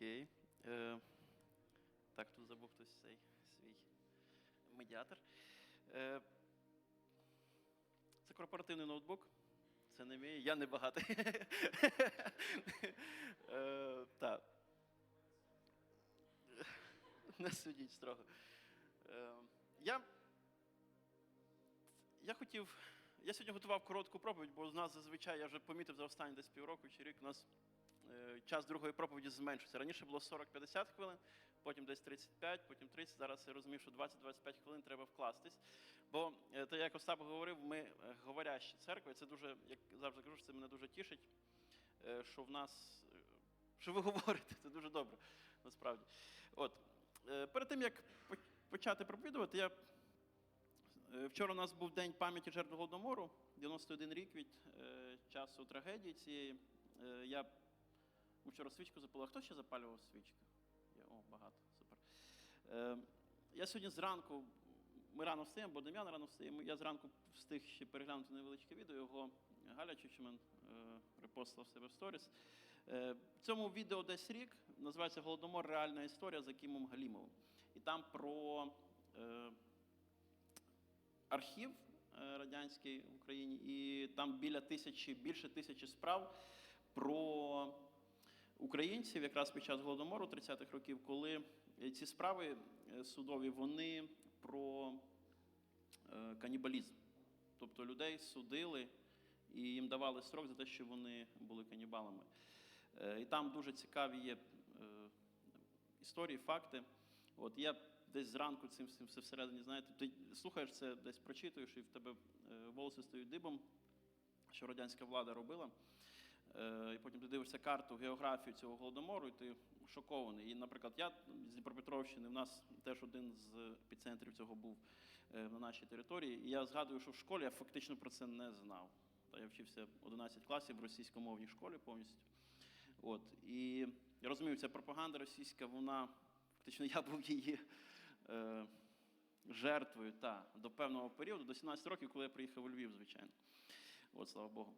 Окей. Е, так, тут забув хтось цей свій медіатор. Е, це корпоративний ноутбук. Це не мій, я не багатий. е, так. Не судіть строго. Е, я, я хотів. Я сьогодні готував коротку проповідь, бо з нас зазвичай я вже помітив за останні десь півроку чи рік у нас час другої проповіді зменшується. Раніше було 40-50 хвилин, потім десь 35, потім 30. Зараз я розумів, що 20-25 хвилин треба вкластись. Бо е, те, як Остап говорив, ми е, говорящі церкви. Це дуже, як завжди кажу, це мене дуже тішить, е, що в нас. е, Що ви говорите, це дуже добре, насправді. От, е, перед тим як почати проповідувати, я Е, Вчора у нас був день пам'яті жертв Голодомору, 91 рік від е, часу трагедії цієї. Е, я ми вчора свічку запалив. Хто ще запалював свічки? Є, о, багато, супер. Е, я сьогодні зранку, ми рано встаємо, бо Дем'ян рано встає. Я зранку встиг ще переглянути невеличке відео. Його Галя Чучмен е, репостила в себе в сторіс. Е, цьому відео десь рік називається Голодомор Реальна історія за Кімом Галімовим. І там про. Е, архів е, радянський в Україні, і там біля тисячі, більше тисячі справ про українців якраз під час голодомору 30-х років, коли ці справи е, судові вони про е, канібалізм. Тобто людей судили і їм давали строк за те, що вони були канібалами. Е, І там дуже цікаві є е, історії, факти. От я десь зранку цим всім все всередині, знаєте, ти слухаєш це, десь прочитуєш, і в тебе е, волоси стають дибом, що радянська влада робила. Е, І потім ти дивишся карту, географію цього голодомору, і ти шокований. І, наприклад, я з Дніпропетровщини, в нас теж один з епіцентрів цього був е, на нашій території. І я згадую, що в школі я фактично про це не знав. Я вчився 11 класів в російськомовній школі повністю. От. І я розумію, ця пропаганда російська, вона фактично я був її е, жертвою та, до певного періоду, до 17 років, коли я приїхав у Львів, звичайно. От, слава Богу.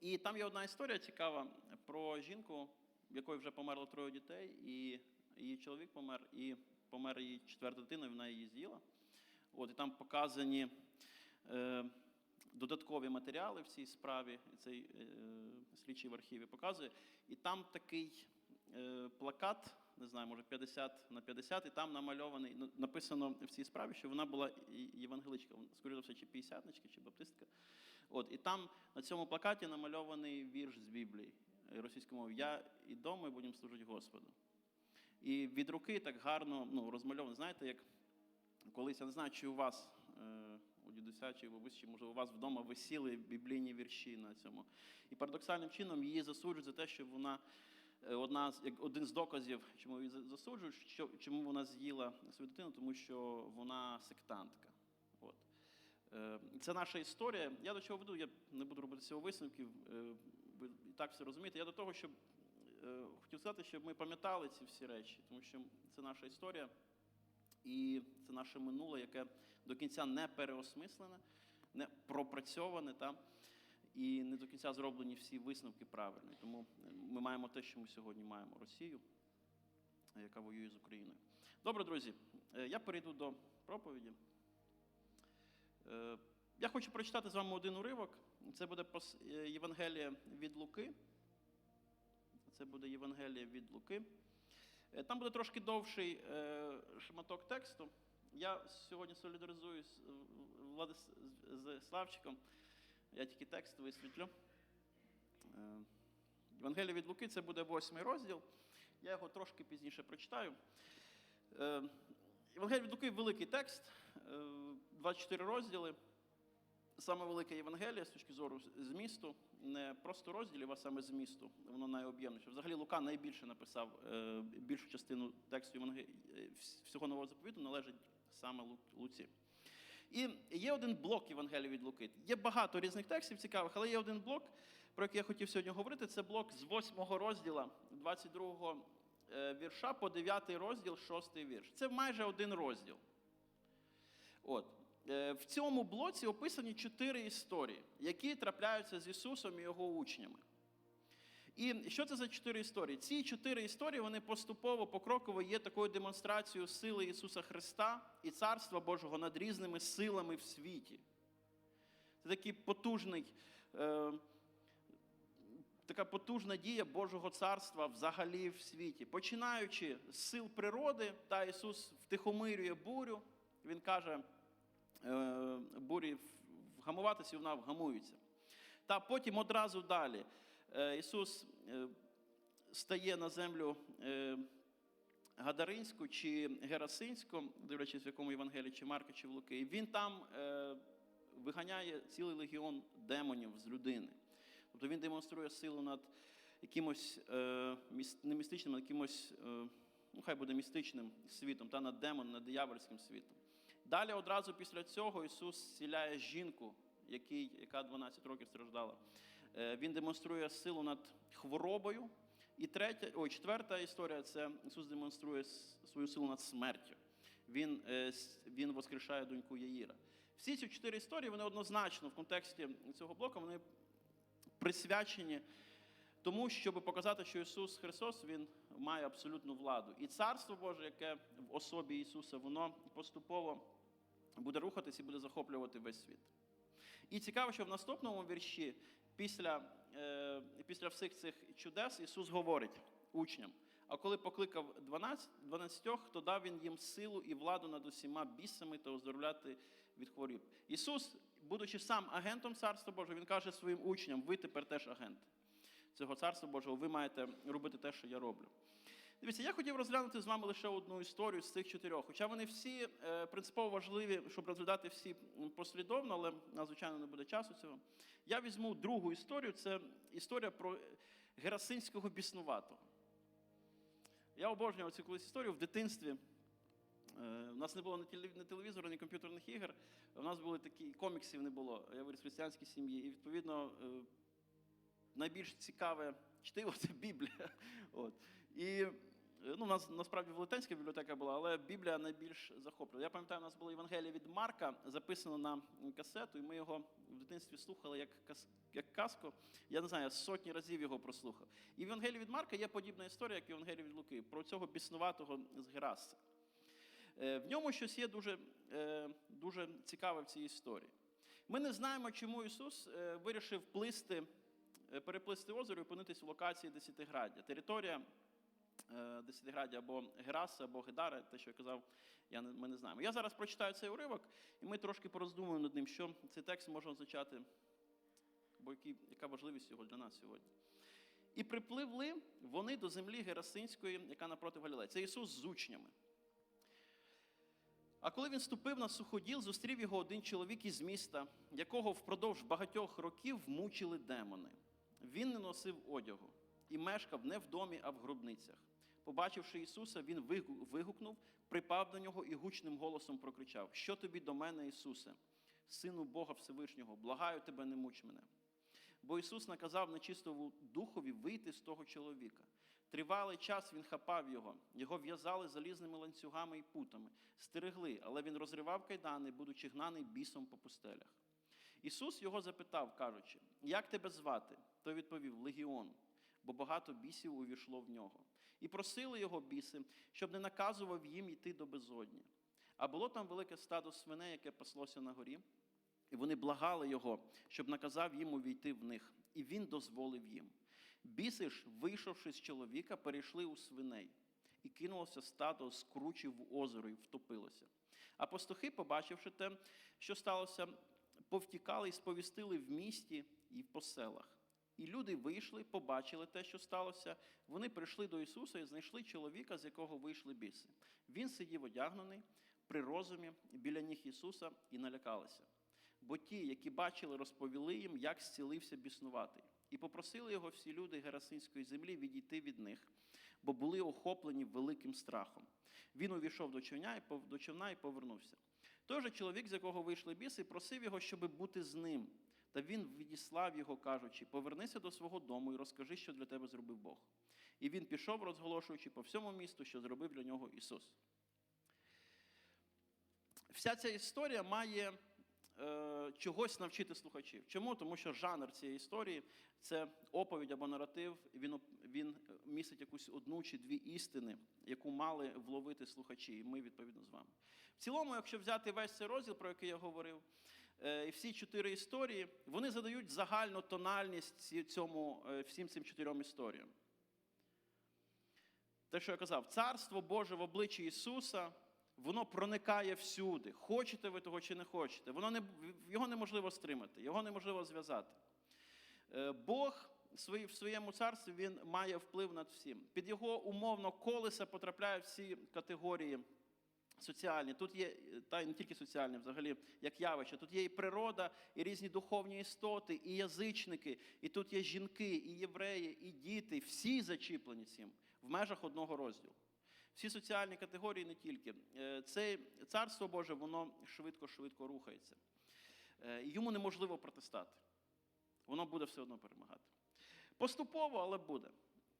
І там є одна історія цікава про жінку, в якої вже померло троє дітей, і її чоловік помер, і помер її четверта дитина, і вона її з'їла. От, і там показані е, додаткові матеріали в цій справі, цей е, слідчий в архіві показує. І там такий е, плакат, не знаю, може 50 на 50, і там намальований, написано в цій справі, що вона була євангеличка, скоріше за все, чи п'ятдесятничка, чи баптистка. От, і там на цьому плакаті намальований вірш з Біблії е, російською мовою Я і дома і будемо служити Господу. І від руки так гарно ну, розмальовано, знаєте, як колись, я не знаю, чи у вас, е, у дідуся, чи у бабусі, може у вас вдома висіли біблійні вірші на цьому. І парадоксальним чином її засуджують за те, що вона е, одна як один з доказів, чому її засуджують, що, чому вона з'їла свою дитину, тому що вона сектантка. Е, Це наша історія. Я до чого веду, я не буду робити цього висновків. е, Ви і так все розумієте. Я до того, щоб е, хотів сказати, щоб ми пам'ятали ці всі речі, тому що це наша історія. І це наше минуле, яке до кінця не переосмислене, не пропрацьоване, та, і не до кінця зроблені всі висновки правильні. Тому ми маємо те, що ми сьогодні маємо Росію, яка воює з Україною. Добре, друзі, я перейду до проповіді. Е, Я хочу прочитати з вами один уривок. Це буде е, Євангелія від Луки. Це буде Євангелія від Луки. Е, Там буде трошки довший шматок тексту. Я сьогодні солідаризуюсь з Славчиком. Я тільки текст висвітлю. Євангелія від Луки це буде восьмий розділ. Я його трошки пізніше прочитаю. Євангелія від Луки великий текст, 24 розділи. Саме велике Євангеліє з точки зору змісту, не просто розділів, а саме змісту. Воно найоб'ємніше. Взагалі Лука найбільше написав е, більшу частину тексту Євангелія, е, всього нового заповіту належить саме Луці. І є один блок Євангелія від Луки. Є багато різних текстів цікавих, але є один блок, про який я хотів сьогодні говорити. Це блок з 8 розділа, 22 е, вірша по 9 розділ, 6 вірш. Це майже один розділ. От. Е, В цьому блоці описані чотири історії, які трапляються з Ісусом і його учнями. І що це за чотири історії? Ці чотири історії вони поступово, покроково є такою демонстрацією сили Ісуса Христа і Царства Божого над різними силами в світі. Це такий потужний, е, така потужна дія Божого царства взагалі в світі. Починаючи з сил природи, та Ісус втихомирює бурю, Він каже, бурі вгамуватися, і вона вгамується. Та потім одразу далі е, Ісус е, стає на землю е, Гадаринську чи Герасинську, дивлячись, в якому Євангелії, чи Марка, чи в Луки, він там е, виганяє цілий легіон демонів з людини. Тобто він демонструє силу над якимось е, не містичним, а якимось, е, ну хай буде містичним світом, та над демоном, над диявольським світом. Далі одразу після цього Ісус зціляє жінку, який, яка 12 років страждала. Е, Він демонструє силу над хворобою. І третя, ой, четверта історія це Ісус демонструє свою силу над смертю. Він, е, він воскрешає доньку Яїра. Всі ці чотири історії вони однозначно в контексті цього блоку вони присвячені тому, щоб показати, що Ісус Христос Він має абсолютну владу. І Царство Боже, яке в особі Ісуса, воно поступово буде рухатись і буде захоплювати весь світ. І цікаво, що в наступному вірші, після, е, після всіх цих чудес, Ісус говорить учням. А коли покликав 12, 12, то дав він їм силу і владу над усіма бісами та оздоровляти від хворіб. Ісус, будучи сам агентом Царства Божого, Він каже своїм учням: ви тепер теж агенти цього Царства Божого, ви маєте робити те, що я роблю. Дивіться, я хотів розглянути з вами лише одну історію з цих чотирьох. Хоча вони всі е, принципово важливі, щоб розглядати всі послідовно, але на звичайно не буде часу цього. Я візьму другу історію. Це історія про Герасинського біснуватого. Я обожнював цю колись історію в дитинстві. Е, У нас не було ні телев- ні комп'ютерних ігор. У нас були такі коміксів не було. Я виріс в християнській сім'ї. І відповідно е, найбільш цікаве чтиво це Біблія. От. І е, ну, у нас насправді велетенська бібліотека була, але Біблія найбільш захоплювала. Я пам'ятаю, у нас було Євангеліє від Марка, записано на касету, і ми його в дитинстві слухали як, кас, як казку. Я не знаю, сотні разів його прослухав. І в Євангелії від Марка є подібна історія, як в Євангелії від Луки, про цього біснуватого з Герасця. Е, В ньому щось є дуже, е, дуже цікаве в цій історії. Ми не знаємо, чому Ісус е, вирішив плисти, е, переплисти озеро і опинитись в локації Десятиграддя. Територія е, Десятиграддя або Гераси, або Гедара, те, що я казав, я не, ми не знаємо. Я зараз прочитаю цей уривок, і ми трошки пороздумуємо над ним, що цей текст може означати, бо які, яка важливість його для нас сьогодні. І припливли вони до землі Герасинської, яка напроти Галілеї. Це Ісус з учнями. А коли він ступив на суходіл, зустрів його один чоловік із міста, якого впродовж багатьох років мучили демони. Він не носив одягу і мешкав не в домі, а в гробницях. Побачивши Ісуса, він вигукнув, припав до нього і гучним голосом прокричав: Що тобі до мене, Ісусе, сину Бога Всевишнього, благаю тебе, не муч мене. Бо Ісус наказав нечистому духові вийти з того чоловіка. Тривалий час він хапав його, його в'язали залізними ланцюгами і путами, стерегли, але він розривав кайдани, будучи гнаний бісом по пустелях. Ісус його запитав, кажучи, як тебе звати? Той відповів Легіон, бо багато бісів увійшло в нього. І просили його біси, щоб не наказував їм йти до безодні. А було там велике стадо свиней, яке паслося на горі, і вони благали його, щоб наказав їм увійти в них, і він дозволив їм. Біси ж, вийшовши з чоловіка, перейшли у свиней, і кинулося стадо з кручі в озеро і втопилося. А пастухи, побачивши те, що сталося, повтікали і сповістили в місті і по селах. І люди вийшли, побачили те, що сталося. Вони прийшли до Ісуса і знайшли чоловіка, з якого вийшли біси. Він сидів одягнений при розумі біля ніг Ісуса і налякалися. Бо ті, які бачили, розповіли їм, як зцілився біснуватий. І попросили його всі люди Герасинської землі відійти від них, бо були охоплені великим страхом. Він увійшов до човня і до човна і повернувся. Той же чоловік, з якого вийшли біси, просив його, щоби бути з ним. Та він відіслав його, кажучи: повернися до свого дому і розкажи, що для тебе зробив Бог. І він пішов, розголошуючи по всьому місту, що зробив для нього Ісус. Вся ця історія має е, чогось навчити слухачів. Чому? Тому що жанр цієї історії це оповідь або наратив. Він, він містить якусь одну чи дві істини, яку мали вловити слухачі, і ми відповідно з вами. В цілому, якщо взяти весь цей розділ, про який я говорив, і всі чотири історії, вони задають загальну тональність цьому, е, всім цим чотирьом історіям. Те, що я казав, царство Боже в обличчі Ісуса, воно проникає всюди. Хочете ви того чи не хочете. Воно не, його неможливо стримати, його неможливо зв'язати. Е, Бог в своєму царстві він має вплив над всім. Під його умовно колеса потрапляють всі категорії соціальні. Тут є, та не тільки соціальні, взагалі, як явище. Тут є і природа, і різні духовні істоти, і язичники, і тут є жінки, і євреї, і діти. Всі зачіплені цим в межах одного розділу. Всі соціальні категорії не тільки. Е, Це царство Боже, воно швидко-швидко рухається. Е, Йому неможливо протистати. Воно буде все одно перемагати. Поступово, але буде.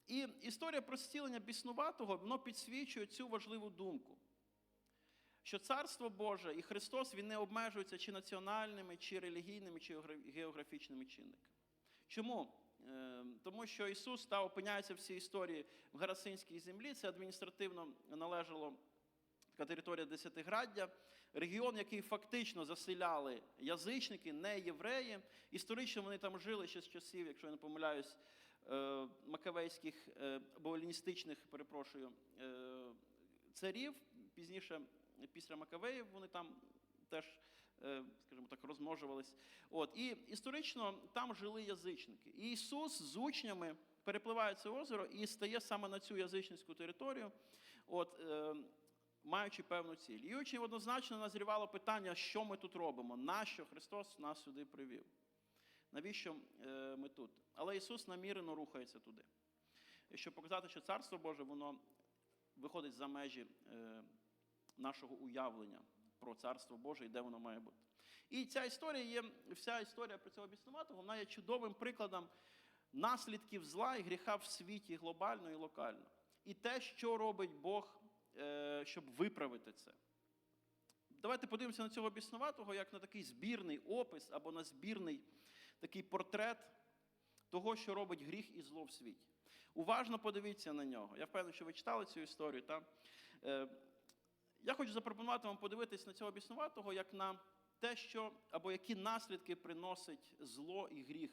І історія про зцілення біснуватого воно підсвічує цю важливу думку. Що царство Боже і Христос він не обмежується чи національними, чи релігійними, чи географічними чинниками. Чому? Е, Тому що Ісус та опиняється в цій історії в Гарасинській землі. Це адміністративно належало така територія Десятиграддя, регіон, який фактично заселяли язичники, не євреї. Історично вони там жили ще з часів, якщо я не помиляюсь, е, макавейських е, або перепрошую, царів. Пізніше, після Макавеїв, вони там теж, е, скажімо так, розмножувались. От, і історично там жили язичники. І Ісус з учнями перепливає це озеро і стає саме на цю язичницьку територію, от, е, маючи певну ціль. І учні однозначно назрівало питання, що ми тут робимо, нащо Христос нас сюди привів. Навіщо е, ми тут? Але Ісус намірено рухається туди. Щоб показати, що Царство Боже, воно виходить за межі нашого уявлення про Царство Боже і де воно має бути. І ця історія є, вся історія про цього біснуватого, вона є чудовим прикладом наслідків зла і гріха в світі глобально і локально. І те, що робить Бог, е, щоб виправити це. Давайте подивимося на цього біснуватого як на такий збірний опис або на збірний такий портрет того, що робить гріх і зло в світі. Уважно подивіться на нього. Я впевнений, що ви читали цю історію. Та? Я хочу запропонувати вам подивитись на цього біснуватого як на те, що або які наслідки приносить зло і гріх.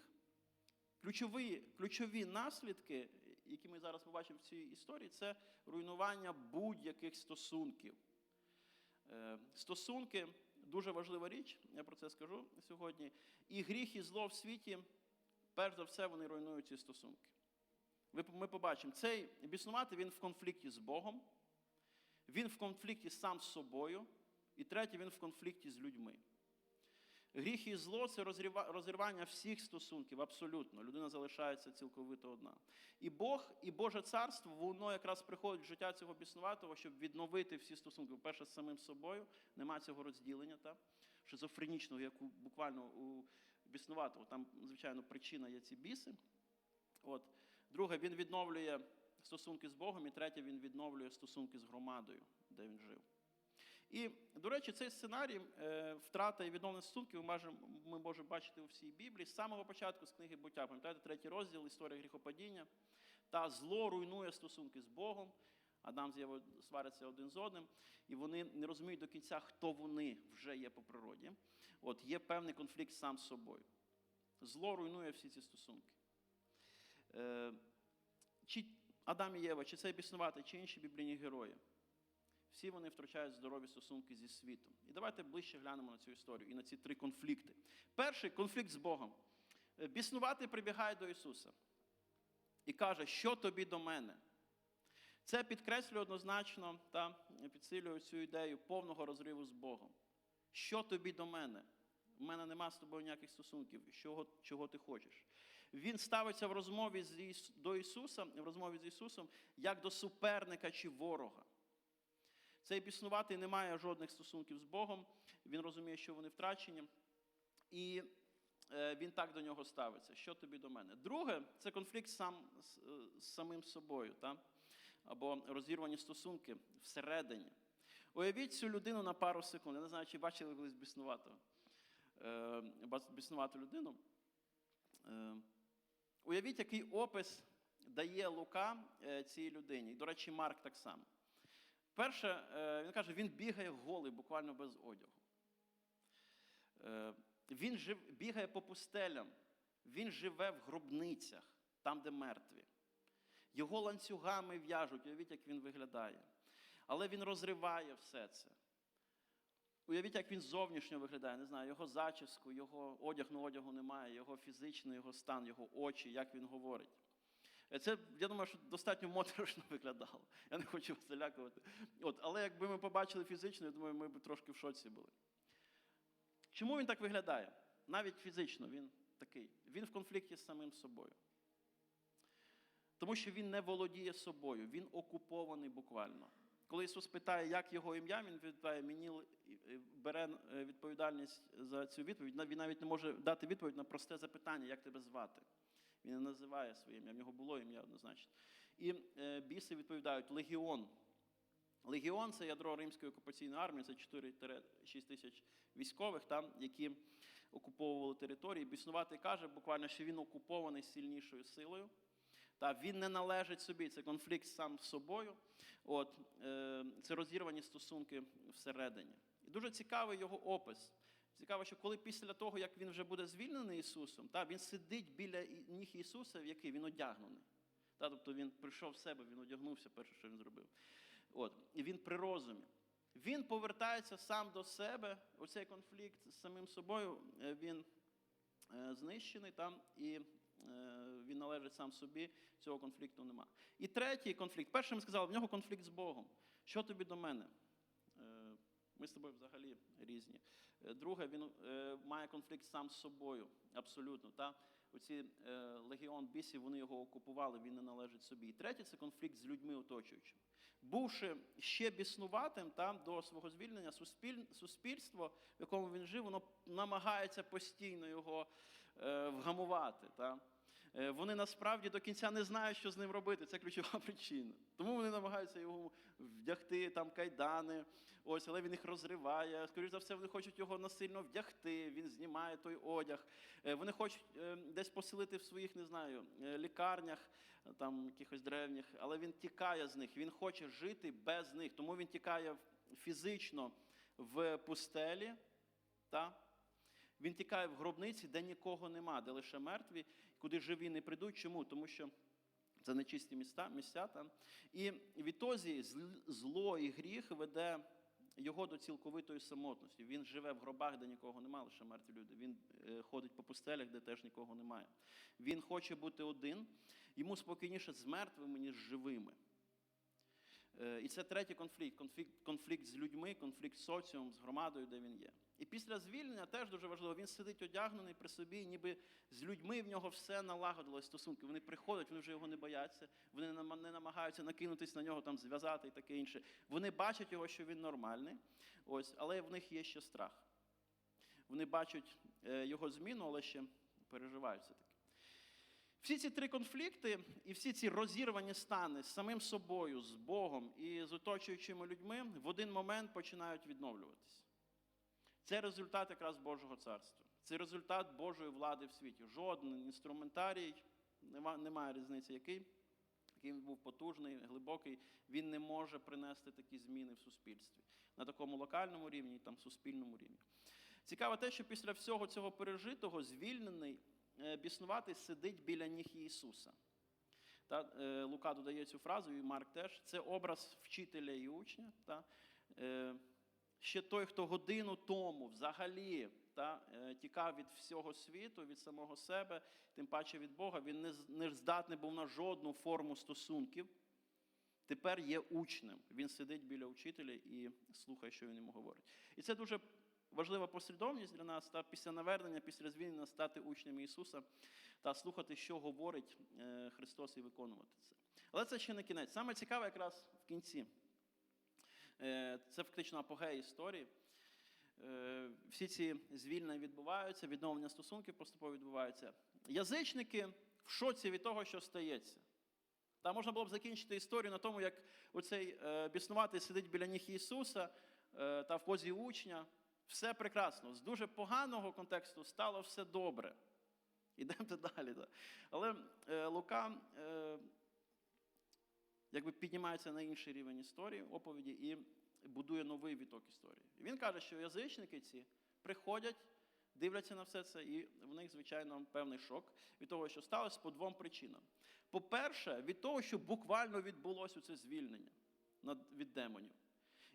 Ключові, ключові наслідки, які ми зараз побачимо в цій історії, це руйнування будь-яких стосунків. Е, Стосунки дуже важлива річ, я про це скажу сьогодні. І гріх і зло в світі, перш за все, вони руйнують ці стосунки. Ми побачимо, цей біснуватий він в конфлікті з Богом, він в конфлікті сам з собою, і третє, він в конфлікті з людьми. Гріх і зло це розірвання всіх стосунків, абсолютно. Людина залишається цілковито одна. І Бог, і Боже царство, воно якраз приходить в життя цього біснуватого, щоб відновити всі стосунки. По-перше, з самим собою, нема цього розділення, та? шизофренічного, як у, буквально у біснуватого. Там, звичайно, причина є ці біси. От. Друге, він відновлює стосунки з Богом, і третє, він відновлює стосунки з громадою, де він жив. І, до речі, цей сценарій е, втрата і відновлення стосунків ми можемо, бачити у всій Біблії з самого початку з книги буття. Пам'ятаєте, третій розділ історія гріхопадіння. Та зло руйнує стосунки з Богом. Адам з Євою один з одним, і вони не розуміють до кінця, хто вони вже є по природі. От є певний конфлікт сам з собою. Зло руйнує всі ці стосунки. Е, чи Адам і Єва, чи цей біснуватий, чи інші біблійні герої. Всі вони втрачають здорові стосунки зі світом. І давайте ближче глянемо на цю історію і на ці три конфлікти. Перший конфлікт з Богом. Е, Біснуватий прибігає до Ісуса і каже, що тобі до мене. Це підкреслює однозначно та підсилює цю ідею повного розриву з Богом. Що тобі до мене? У мене нема з тобою ніяких стосунків, чого, чого ти хочеш. Він ставиться в розмові з Іс- до Ісуса, в розмові з Ісусом, як до суперника чи ворога. Цей біснуватий не має жодних стосунків з Богом, він розуміє, що вони втрачені, і е, він так до нього ставиться. Що тобі до мене? Друге, це конфлікт сам з, е, з самим собою, та? або розірвані стосунки всередині. Уявіть цю людину на пару секунд. Я не знаю, чи бачили колись біснуватого. е, біснувати людину. Уявіть, який опис дає Лука е, цій людині. До речі, Марк так само. Перше, е, він каже, він бігає голий, буквально без одягу. Е, Він жив, бігає по пустелям, він живе в гробницях, там, де мертві. Його ланцюгами в'яжуть, уявіть, як він виглядає. Але він розриває все це. Уявіть, як він зовнішньо виглядає, не знаю, його зачіску, його одяг, ну одягу немає, його фізичний його стан, його очі, як він говорить. Е, Це, я думаю, що достатньо моторошно виглядало. Я не хочу вас залякувати. От, але якби ми побачили фізично, я думаю, ми б трошки в шоці були. Чому він так виглядає? Навіть фізично він такий. Він в конфлікті з самим собою. Тому що він не володіє собою, він окупований буквально. Коли Ісус питає, як його ім'я, Він відповідає, мені бере е, відповідальність за цю відповідь. Він навіть не може дати відповідь на просте запитання, як тебе звати. Він не називає своє ім'я, в нього було ім'я однозначно. І е, біси відповідають легіон. Легіон це ядро римської окупаційної армії, це 4-6 тисяч військових, там, які окуповували території. Біснувати каже буквально, що він окупований сильнішою силою. Та він не належить собі, це конфлікт сам з собою. От, е, це розірвані стосунки всередині. І дуже цікавий його опис. Цікаво, що коли після того, як він вже буде звільнений Ісусом, та, він сидить біля ніг Ісуса, в який він одягнений. Та, тобто він прийшов в себе, він одягнувся, перше, що він зробив. От, і він при розумі. Він повертається сам до себе. Оцей конфлікт з самим собою е, він е, знищений там, і він належить сам собі, цього конфлікту нема. І третій конфлікт. Першим сказав, в нього конфлікт з Богом. Що тобі до мене? Е, Ми з тобою взагалі різні. Е, Друге, він е, має конфлікт сам з собою, абсолютно. Та? Оці е, легіон бісів, вони його окупували, він не належить собі. І третє це конфлікт з людьми оточуючими. Бувши ще біснуватим там до свого звільнення, суспіль, суспільство, в якому він жив, воно намагається постійно його е, вгамувати. Та? Е, Вони насправді до кінця не знають, що з ним робити. Це ключова причина. Тому вони намагаються його вдягти там кайдани. Ось, але він їх розриває. Скоріше за все, вони хочуть його насильно вдягти. Він знімає той одяг. Е, Вони хочуть е, десь поселити в своїх, не знаю, е, лікарнях, е, там якихось древніх, але він тікає з них. Він хоче жити без них. Тому він тікає фізично в пустелі. Та? Він тікає в гробниці, де нікого нема, де лише мертві, куди живі не прийдуть. Чому? Тому що це нечисті міста, місця там. І відтоді зл- зло і гріх веде його до цілковитої самотності. Він живе в гробах, де нікого немає, лише мертві люди. Він е, ходить по пустелях, де теж нікого немає. Він хоче бути один, йому спокійніше з мертвими, ніж живими. Е, І це третій конфлікт. конфлікт. Конфлікт з людьми, конфлікт з соціумом, з громадою, де він є. І після звільнення теж дуже важливо, він сидить одягнений при собі, ніби з людьми в нього все налагодилось стосунки. Вони приходять, вони вже його не бояться, вони не намагаються накинутись на нього, там, зв'язати і таке інше. Вони бачать його, що він нормальний, ось, але в них є ще страх. Вони бачать е, його зміну, але ще переживають все таки. Всі ці три конфлікти і всі ці розірвані стани з самим собою, з Богом і з оточуючими людьми в один момент починають відновлюватись. Це результат якраз Божого царства. Це результат Божої влади в світі. Жоден інструментарій, немає різниці, який, який був потужний, глибокий, він не може принести такі зміни в суспільстві на такому локальному рівні і там суспільному рівні. Цікаво те, що після всього цього пережитого звільнений е, біснуватий сидить біля ніг Ісуса. Та, е, Лука додає цю фразу, і Марк теж. Це образ вчителя і учня. Та, е, ще той, хто годину тому взагалі та, е, тікав від всього світу, від самого себе, тим паче від Бога, він не, не здатний був на жодну форму стосунків. Тепер є учнем. Він сидить біля учителя і слухає, що він йому говорить. І це дуже важлива послідовність для нас та після навернення, після звільнення стати учнями Ісуса та слухати, що говорить е, Христос, і виконувати це. Але це ще не кінець. Саме цікаве якраз в кінці. Е, Це фактично апогея історії. Е, Всі ці звільнення відбуваються, відновлення стосунків поступово відбувається. Язичники в шоці від того, що стається. Та можна було б закінчити історію на тому, як оцей е, біснуватий сидить біля ніг Ісуса та в позі учня, Все прекрасно. З дуже поганого контексту стало все добре. Ідемте далі. Але Лука якби піднімається на інший рівень історії, оповіді і будує новий віток історії. І він каже, що язичники ці приходять, дивляться на все це, і в них, звичайно, певний шок від того, що сталося по двом причинам. По-перше, від того, що буквально відбулося це звільнення від демонів.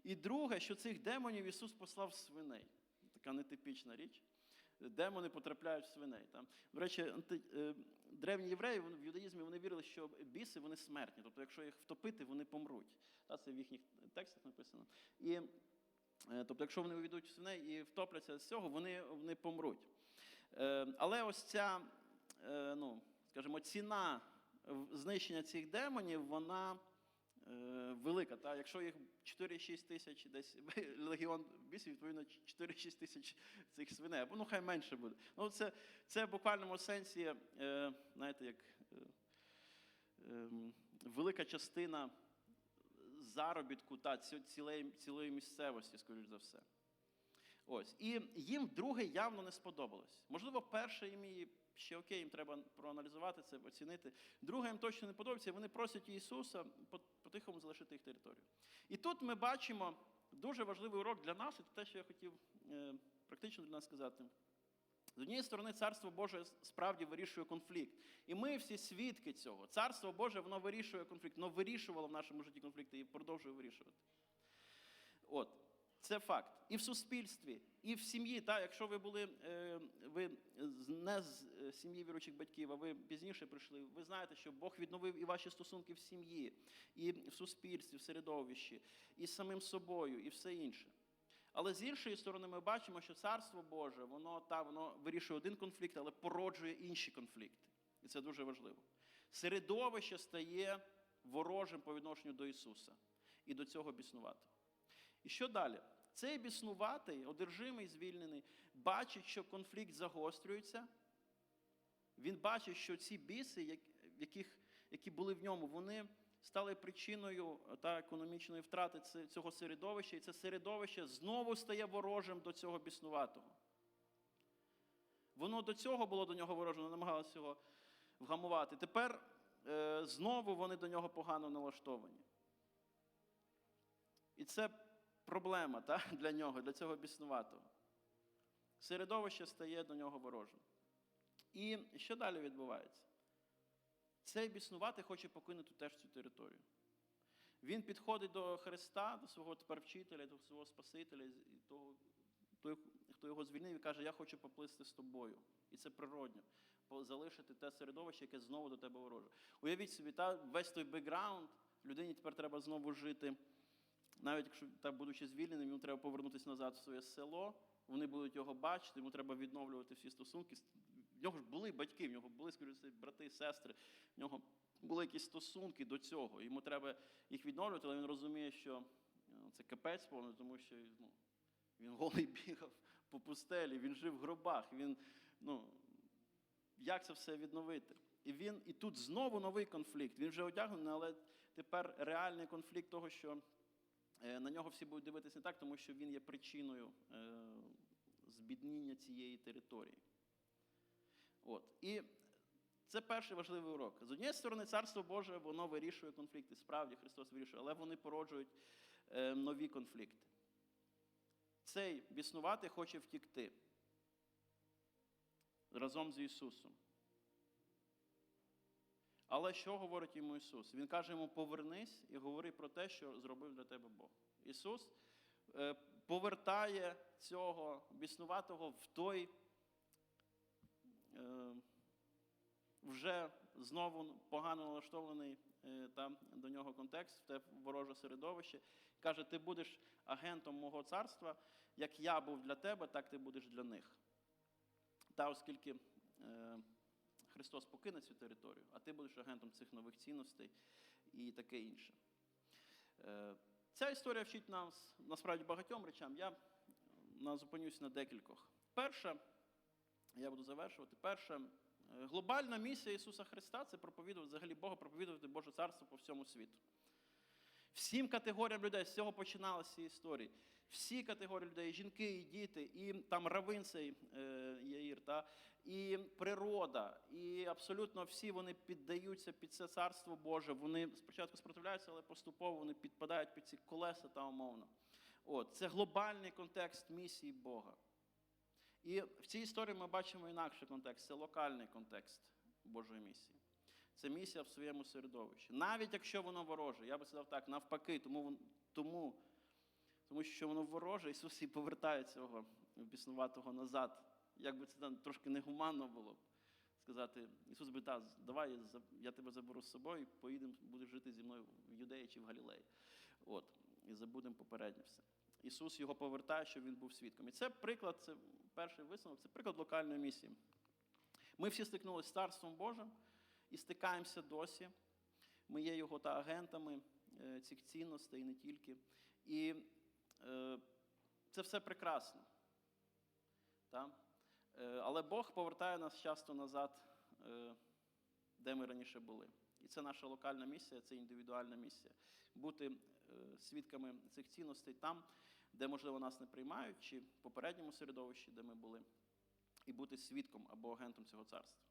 І друге, що цих демонів Ісус послав свиней. Така нетипічна річ. Демони потрапляють в свиней. Там. До речі, е, древні євреї в юдаїзмі вони вірили, що біси вони смертні. Тобто, якщо їх втопити, вони помруть. Та, це в їхніх текстах написано. І, е, тобто, якщо вони увійдуть в свиней і втопляться з цього, вони, вони помруть. Е, Але ось ця, е, ну, скажімо, ціна знищення цих демонів, вона велика. Та? Якщо їх 4-6 тисяч, десь легіон бісів, відповідно 4-6 тисяч цих свиней, або ну хай менше буде. Ну, це, це в буквальному сенсі, е, знаєте, як е, ем, велика частина заробітку та цілої, цілої місцевості, скоріш за все. Ось. І їм друге явно не сподобалось. Можливо, перше їм і ще окей, їм треба проаналізувати це, оцінити. Друге їм точно не подобається, вони просять Ісуса по-тихому залишити їх територію. І тут ми бачимо дуже важливий урок для нас, і те, що я хотів е, практично для нас сказати. З однієї сторони, Царство Боже справді вирішує конфлікт. І ми всі свідки цього. Царство Боже, воно вирішує конфлікт, воно вирішувало в нашому житті конфлікти і продовжує вирішувати. От, це факт. І в суспільстві, і в сім'ї. Та, якщо ви були е, ви не з е, сім'ї віруючих батьків, а ви пізніше прийшли, ви знаєте, що Бог відновив і ваші стосунки в сім'ї, і в суспільстві, в середовищі, і з самим собою, і все інше. Але з іншої сторони, ми бачимо, що царство Боже, воно та воно вирішує один конфлікт, але породжує інші конфлікти. І це дуже важливо. Середовище стає ворожим по відношенню до Ісуса і до цього біснуватого. І що далі? Цей біснуватий, одержимий, звільнений, бачить, що конфлікт загострюється. Він бачить, що ці біси, яких, які були в ньому, вони стали причиною та економічної втрати цього середовища, і це середовище знову стає ворожим до цього біснуватого. Воно до цього було до нього вороже, намагалося його вгамувати. Тепер е, знову вони до нього погано налаштовані. І це проблема та, для нього, для цього біснуватого. Середовище стає до нього ворожим. І що далі відбувається? Цей біснуватий хоче покинути теж цю територію. Він підходить до Христа, до свого тепер вчителя, до свого Спасителя, того, хто його звільнив, і каже, я хочу поплисти з тобою. І це природньо. Залишити те середовище, яке знову до тебе вороже. Уявіть собі, та, весь той бекграунд, людині тепер треба знову жити. Навіть якщо так, будучи звільненим, йому треба повернутися назад в своє село, вони будуть його бачити, йому треба відновлювати всі стосунки. В нього ж були батьки, в нього були, скоріше, брати сестри, в нього були якісь стосунки до цього. Йому треба їх відновлювати, але він розуміє, що ну, це капець повний, тому що ну, він голий бігав по пустелі, він жив в гробах. Він, ну, як це все відновити? І він, і тут знову новий конфлікт. Він вже одягнений, але тепер реальний конфлікт того, що е, на нього всі будуть дивитися не так, тому що він є причиною е, збідніння цієї території. От. І це перший важливий урок. З однієї сторони, царство Боже, воно вирішує конфлікти. Справді Христос вирішує, але вони породжують е, нові конфлікти. Цей біснуватий хоче втікти разом з Ісусом. Але що говорить йому Ісус? Він каже йому: повернись і говори про те, що зробив для тебе Бог. Ісус е, повертає цього біснуватого в той е, вже знову погано налаштований е, там до нього контекст, в те вороже середовище. Каже, ти будеш агентом мого царства, як я був для тебе, так ти будеш для них. Та оскільки Христос покине цю територію, а ти будеш агентом цих нових цінностей і таке інше. Е, Ця історія вчить нас насправді багатьом речам. Я зупинюся на декількох. Перша, я буду завершувати. Перша, е, глобальна місія Ісуса Христа це проповідувати взагалі Бога, проповідувати Боже Царство по всьому світу. Всім категоріям людей з цього починалася історії. Всі категорії людей, жінки, і діти, і там равин цей е, Яїр, та, і природа, і абсолютно всі вони піддаються під це царство Боже. Вони спочатку спротивляються, але поступово вони підпадають під ці колеса та умовно. От, це глобальний контекст місії Бога. І в цій історії ми бачимо інакший контекст, це локальний контекст Божої місії. Це місія в своєму середовищі. Навіть якщо воно вороже, я би сказав так, навпаки, тому, тому, тому що воно вороже, Ісус і повертає цього біснуватого назад. Як би це там трошки негуманно було б сказати, Ісус би, так, давай я тебе заберу з собою, поїдемо, будеш жити зі мною в Юдеї чи в Галілеї. От, і забудемо попереднє все. Ісус його повертає, щоб він був свідком. І це приклад, це перший висновок, це приклад локальної місії. Ми всі стикнулися з Царством Божим і стикаємося досі. Ми є його та агентами е, цих цінностей і не тільки. І це все прекрасно. Та? Е, але Бог повертає нас часто назад, е, де ми раніше були. І це наша локальна місія, це індивідуальна місія. Бути е, свідками цих цінностей там, де, можливо, нас не приймають, чи в попередньому середовищі, де ми були, і бути свідком або агентом цього царства.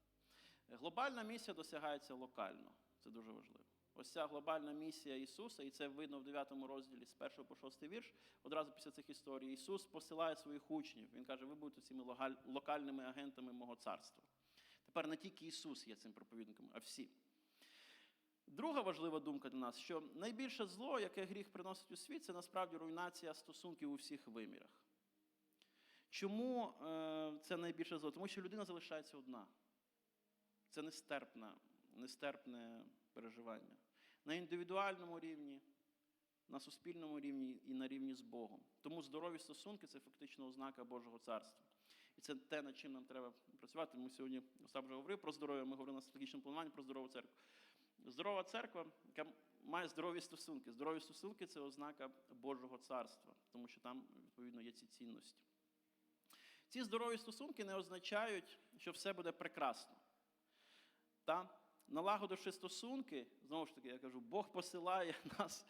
Глобальна місія досягається локально. Це дуже важливо. Ось ця глобальна місія Ісуса, і це видно в 9 розділі з 1 по 6 вірш. Одразу після цих історій Ісус посилає своїх учнів. Він каже: ви будете цими локальними агентами мого царства. Тепер не тільки Ісус є цим проповідником, а всі. Друга важлива думка для нас, що найбільше зло, яке гріх приносить у світ, це насправді руйнація стосунків у всіх вимірах. Чому е, це найбільше зло? Тому що людина залишається одна. Це нестерпне, нестерпне переживання. На індивідуальному рівні, на суспільному рівні і на рівні з Богом. Тому здорові стосунки це фактично ознака Божого царства. І це те, над чим нам треба працювати. Ми сьогодні Остап вже говорив про здоров'я, ми говорили на стратегічному плануванні про здорову церкву. Здорова церква, яка має здорові стосунки. Здорові стосунки це ознака Божого царства, тому що там, відповідно, є ці цінності. Ці здорові стосунки не означають, що все буде прекрасно. Та? Налагодивши стосунки, знову ж таки, я кажу, Бог посилає нас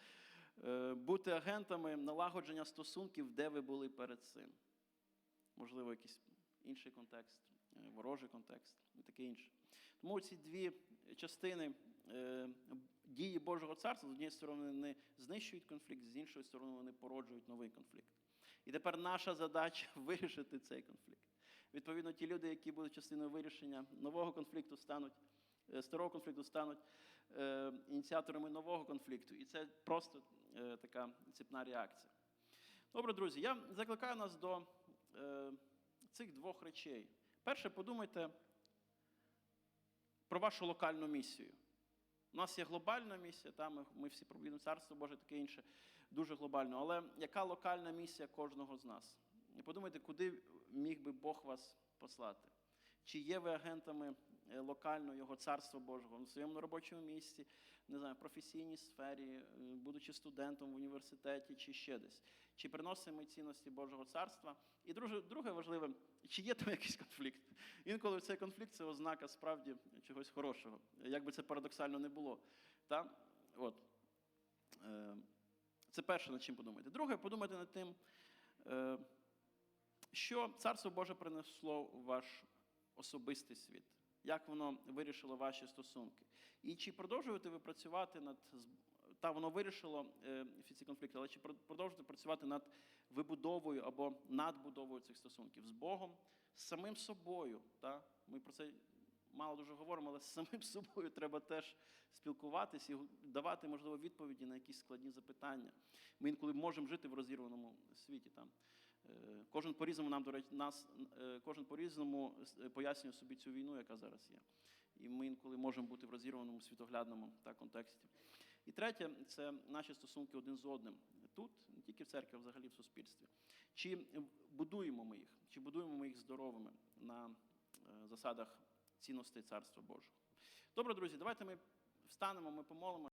е, бути агентами налагодження стосунків, де ви були перед цим. Можливо, якийсь інший контекст, е, ворожий контекст і таке інше. Тому ці дві частини е, дії Божого царства, з однієї сторони, не знищують конфлікт, з іншої сторони, вони породжують новий конфлікт. І тепер наша задача вирішити цей конфлікт. Відповідно, ті люди, які будуть частиною вирішення нового конфлікту, стануть старого конфлікту, стануть е, ініціаторами нового конфлікту. І це просто е, така ціпна реакція. Добре, друзі, я закликаю нас до е, цих двох речей. Перше, подумайте про вашу локальну місію. У нас є глобальна місія, та, ми, ми всі проповідуємо Царство Боже, таке інше, дуже глобально. Але яка локальна місія кожного з нас? І подумайте, куди міг би Бог вас послати? Чи є ви агентами е, локального Його Царства Божого на своєму робочому місці, не знаю, в професійній сфері, е, будучи студентом в університеті чи ще десь? Чи приносимо цінності Божого царства? І друге, друге важливе, чи є там якийсь конфлікт? Інколи цей конфлікт це ознака справді чогось хорошого, як би це парадоксально не було. Та? От. Е, Це перше, над чим подумайте. Друге, подумайте над тим, що Царство Боже принесло у ваш особистий світ, як воно вирішило ваші стосунки. І чи продовжуєте ви працювати над та воно вирішило е, всі ці конфлікти, але чи продовжуєте працювати над вибудовою або надбудовою цих стосунків з Богом, з самим собою? Та? Ми про це мало дуже говоримо, але з самим собою треба теж спілкуватись і давати, можливо, відповіді на якісь складні запитання. Ми інколи можемо жити в розірваному світі. Там. Е, Кожен по-різному нам, до речі, нас, е, кожен по-різному е, пояснює собі цю війну, яка зараз є. І ми інколи можемо бути в розірваному світоглядному та, контексті. І третє це наші стосунки один з одним. Тут, не тільки в церкві, а взагалі в суспільстві. Чи будуємо ми їх, чи будуємо ми їх здоровими на засадах цінностей Царства Божого. Добре, друзі, давайте ми встанемо, ми помолимо.